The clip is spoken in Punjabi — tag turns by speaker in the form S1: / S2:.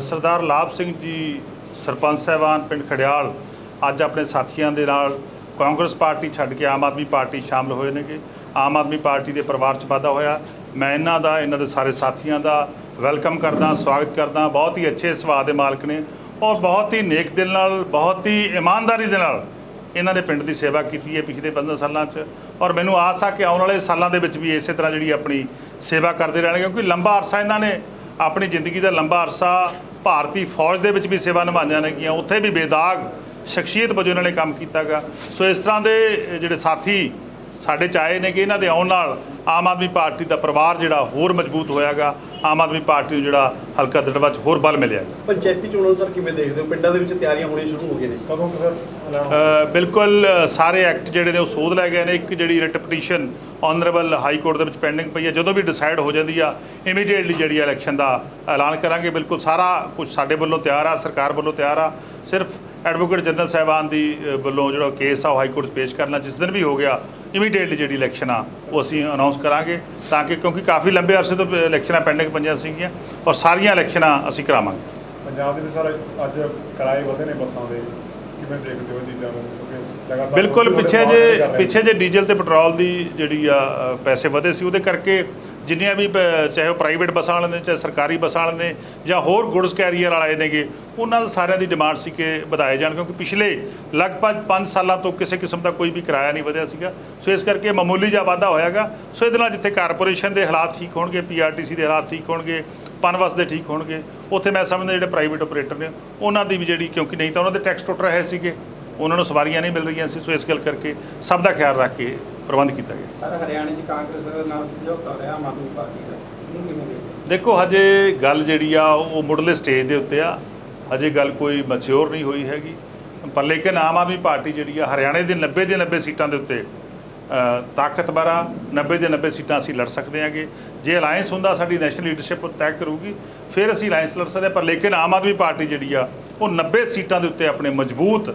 S1: ਸਰਦਾਰ ਲਾਭ ਸਿੰਘ ਜੀ, ਸਰਪੰਚ ਸਾਹਿਬਾਨ ਪਿੰਡ ਖੜਿਆਲ ਅੱਜ ਆਪਣੇ ਸਾਥੀਆਂ ਦੇ ਨਾਲ ਕਾਂਗਰਸ ਪਾਰਟੀ ਛੱਡ ਕੇ ਆਮ ਆਦਮੀ ਪਾਰਟੀ ਸ਼ਾਮਲ ਹੋਏ ਨੇਗੇ। ਆਮ ਆਦਮੀ ਪਾਰਟੀ ਦੇ ਪਰਿਵਾਰ 'ਚ ਵਾਧਾ ਹੋਇਆ। ਮੈਂ ਇਹਨਾਂ ਦਾ, ਇਹਨਾਂ ਦੇ ਸਾਰੇ ਸਾਥੀਆਂ ਦਾ ਵੈਲਕਮ ਕਰਦਾ, ਸਵਾਗਤ ਕਰਦਾ। ਬਹੁਤ ਹੀ ਅੱਛੇ ਸੁਭਾਅ ਦੇ ਮਾਲਕ ਨੇ ਔਰ ਬਹੁਤ ਹੀ ਨੇਕ ਦਿਲ ਨਾਲ, ਬਹੁਤ ਹੀ ਇਮਾਨਦਾਰੀ ਦੇ ਨਾਲ ਇਹਨਾਂ ਨੇ ਪਿੰਡ ਦੀ ਸੇਵਾ ਕੀਤੀ ਹੈ ਪਿਛਲੇ 15 ਸਾਲਾਂ 'ਚ। ਔਰ ਮੈਨੂੰ ਆਸ ਆ ਕਿ ਆਉਣ ਵਾਲੇ ਸਾਲਾਂ ਦੇ ਵਿੱਚ ਵੀ ਇਸੇ ਤਰ੍ਹਾਂ ਜਿਹੜੀ ਆਪਣੀ ਸੇਵਾ ਕਰਦੇ ਰਹਿਣਗੇ, ਕਿਉਂਕਿ ਲੰਬਾ ਅਰਸਾ ਇਹਨਾਂ ਨੇ ਆਪਣੀ ਜ਼ਿੰਦਗੀ ਦਾ ਲੰਬਾ ਅਰਸਾ ਭਾਰਤੀ ਫੌਜ ਦੇ ਵਿੱਚ ਵੀ ਸੇਵਾ ਨਿਭਾਈਆਂ ਨੇਗੀਆਂ ਉੱਥੇ ਵੀ ਬੇਦਾਗ ਸ਼ਖਸੀਅਤ ਵਜੋਂ ਇਹਨਾਂ ਨੇ ਕੰਮ ਕੀਤਾਗਾ। ਸੋ ਇਸ ਤਰ੍ਹਾਂ ਦੇ ਜਿਹੜੇ ਸਾਥੀ ਸਾਡੇ ਚ ਆਏ ਨੇ ਕਿ ਇਹਨਾਂ ਦੇ ਆਉਣ ਨਾਲ ਆਮ ਆਦਮੀ ਪਾਰਟੀ ਦਾ ਪਰਿਵਾਰ ਜਿਹੜਾ ਹੋਰ ਮਜ਼ਬੂਤ ਹੋਇਆਗਾ ਆਮ ਆਦਮੀ ਪਾਰਟੀ ਨੂੰ ਜਿਹੜਾ ਹਲਕਾ ਦੜਵਾ 'ਚ ਹੋਰ ਬਲ ਮਿਲਿਆਗਾ।
S2: ਪੰਚਾਇਤੀ ਚੋਣਾਂ ਸਰ ਕਿਵੇਂ ਦੇਖਦੇ ਹੋ? ਪਿੰਡਾਂ ਦੇ ਵਿੱਚ ਤਿਆਰੀਆਂ ਹੋਣੀਆਂ ਸ਼ੁਰੂ ਹੋ ਗਈਆਂ ਨੇ।
S3: ਕਦੋਂ ਕੁ ਸਰ
S1: ਬਿਲਕੁਲ ਸਾਰੇ ਐਕਟ ਜਿਹੜੇ ਨੇ ਉਹ ਸੋਧ ਲੈ ਗਏ ਨੇ। ਇੱਕ ਜਿਹੜੀ writ petition honourable high court ਦੇ ਵਿੱਚ ਪੈਂਡਿੰਗ ਪਈ ਹੈ। ਜਦੋਂ ਵੀ ਡਿਸਾਈਡ ਹੋ ਜਾਂਦੀ ਆ ਇਮੀਡੀਏਟਲੀ ਜਿਹੜੀ ਇਲੈਕਸ਼ਨ ਦਾ ਐਲਾਨ ਕਰਾਂਗੇ। ਬਿਲਕੁਲ ਸਾਰਾ ਕੁਝ ਸਾਡੇ ਵੱਲੋਂ ਤਿਆਰ ਆ ਸਰਕਾਰ ਵੱਲੋਂ ਤਿਆਰ ਆ। ਸਿਰਫ ਐਡਵੋਕੇਟ ਜਨਰਲ ਸਾਹਿਬਾਨ ਦੀ ਵੱਲੋਂ ਜਿਹੜਾ ਕੇਸ ਆ ਉਹ ਹਾਈ ਕੋਰਟ 'ਚ ਪੇਸ਼ ਕਰਨਾ। ਜਿਸ ਦਿਨ ਵੀ ਹੋ ਗਿਆ ਇਮੀਡੀਏਟਲੀ ਜਿਹੜੀ ਇਲੈਕਸ਼ਨ ਆ ਉਹ ਅਸੀਂ ਅਨਾਉਂਸ ਕਰਾਂਗੇ ਤਾਂ ਕਿ ਕਿਉਂਕਿ ਕਾਫੀ ਲੰਬੇ ਅਰਸੇ ਤੋਂ ਇਲੈਕਸ਼ਨਾਂ ਪੈਂਡਿੰਗ ਪਈਆਂ ਸੀਗੀਆਂ ਔਰ ਸਾਰੀਆਂ ਇਲੈਕਸ਼ਨਾਂ ਅਸੀਂ ਕਰਾਵਾਂਗੇ
S3: ਪੰਜਾਬ ਦੇ ਵਿੱਚ ਸਰ ਅੱਜ ਕਿਰਾਏ ਵਧੇ ਨੇ ਬੱਸਾਂ ਦੇ ਕਿਵੇਂ ਦੇਖਦੇ ਹੋ ਚੀਜ਼ਾਂ ਨੂੰ ਲਗਾਤਾਰ
S1: ਬਿਲਕੁਲ
S3: ਲੋਕੀ
S1: ਪਿੱਛੇ ਜੇ। ਪਿੱਛੇ ਜੇ ਡੀਜ਼ਲ ਤੇ ਪੈਟਰੋਲ ਦੀ ਜਿਹੜੀ ਆ ਪੈਸੇ ਵਧੇ ਸੀ ਉਹਦੇ ਕਰਕੇ ਜਿੰਨੀਆਂ ਵੀ ਪ- ਚਾਹੇ ਉਹ ਪ੍ਰਾਈਵੇਟ ਬੱਸਾਂ ਵਾਲੇ ਨੇ ਚਾਹੇ ਸਰਕਾਰੀ ਬੱਸਾਂ ਵਾਲੇ ਨੇ ਜਾਂ ਹੋਰ ਗੁੱਡਸ ਕੈਰੀਅਰ ਵਾਲੇ ਨੇਗੇ, ਉਹਨਾਂ ਦਾ ਸਾਰਿਆਂ ਦੀ ਡਿਮਾਂਡ ਸੀ ਕਿ ਵਧਾਏ ਜਾਣ, ਕਿਉਂਕਿ ਪਿਛਲੇ ਲਗਭਗ 5 ਸਾਲਾਂ ਤੋਂ ਕਿਸੇ ਕਿਸਮ ਦਾ ਕੋਈ ਵੀ ਕਿਰਾਇਆ ਨਹੀਂ ਵਧਿਆ ਸੀਗਾ। ਸੋ ਇਸ ਕਰਕੇ ਮਾਮੂਲੀ ਜਿਹਾ ਵਾਧਾ ਹੋਇਆਗਾ ਸੋ ਇਹਦੇ ਨਾਲ ਜਿੱਥੇ ਕਾਰਪੋਰੇਸ਼ਨ ਦੇ ਹਾਲਾਤ ਠੀਕ ਹੋਣਗੇ ਪੀਆਰਟੀਸੀ ਦੇ ਹਾਲਾਤ ਠੀਕ ਹੋਣਗੇ ਪਨਵਸ ਦੇ ਠੀਕ ਹੋਣਗੇ, ਉੱਥੇ ਮੈਂ ਸਮਝਦਾ ਜਿਹੜੇ ਪ੍ਰਾਈਵੇਟ ਆਪਰੇਟਰ ਨੇ, ਉਹਨਾਂ ਦੀ ਵੀ ਜਿਹੜੀ, ਕਿਉਂਕਿ ਨਹੀਂ ਤਾਂ ਉਹਨਾਂ ਦੇ ਟੈਕਸ ਟੁੱਟ ਰਹੇ ਸੀਗੇ, ਉਹਨਾਂ ਨੂੰ ਸਵਾਰੀਆਂ ਨਹੀਂ ਮਿਲ ਰਹੀਆਂ ਸੀ। ਸੋ ਇਸ ਗੱਲ ਕਰਕੇ ਸਭ ਦਾ ਖਿਆਲ ਰੱਖ ਕੇ ਪ੍ਰਬੰਧ ਕੀਤਾ ਗਿਆ।
S4: ਸਰ ਹਰਿਆਣੇ 'ਚ ਕਾਂਗਰਸ ਨਾਲ ਸਮਝੌਤਾ ਰਿਹਾ ਆਮ ਆਦਮੀ ਪਾਰਟੀ ਦਾ। ਇਹਨੂੰ ਕਿਵੇਂ ਦੇਖਦੇ ਹੋ?
S1: ਦੇਖੋ ਹਜੇ ਗੱਲ ਜਿਹੜੀ ਆ ਉਹ ਮੁੱਢਲੇ ਸਟੇਜ ਦੇ ਉੱਤੇ ਆ। ਹਜੇ ਗੱਲ ਕੋਈ ਮੈਚਿਓਰ ਨਹੀਂ ਹੋਈ ਹੈਗੀ। ਪਰ ਲੇਕਿਨ ਆਮ ਆਦਮੀ ਪਾਰਟੀ ਜਿਹੜੀ ਆ ਹਰਿਆਣੇ ਦੇ 90 ਦੇ 90 ਸੀਟਾਂ ਦੇ ਉੱਤੇ ਤਾਕਤਵਰ ਆ। 90 ਦੇ 90 ਸੀਟਾਂ ਅਸੀਂ ਲੜ ਸਕਦੇ ਹਾਂਗੇ ਜੇ ਅਲਾਈਅੰਸ ਹੁੰਦਾ ਸਾਡੀ ਨੈਸ਼ਨਲ ਲੀਡਰਸ਼ਿਪ ਤੈਅ ਕਰੂਗੀ। ਫਿਰ ਅਸੀਂ ਅਲਾਈਅੰਸ ਲੜ ਸਕਦੇ। ਪਰ ਲੇਕਿਨ ਆਮ ਆਦਮੀ ਪਾਰਟੀ ਜਿਹੜੀ ਆ ਉਹ 90 ਸੀਟਾਂ ਦੇ ਉੱਤੇ ਆਪਣੇ ਮਜ਼ਬੂਤ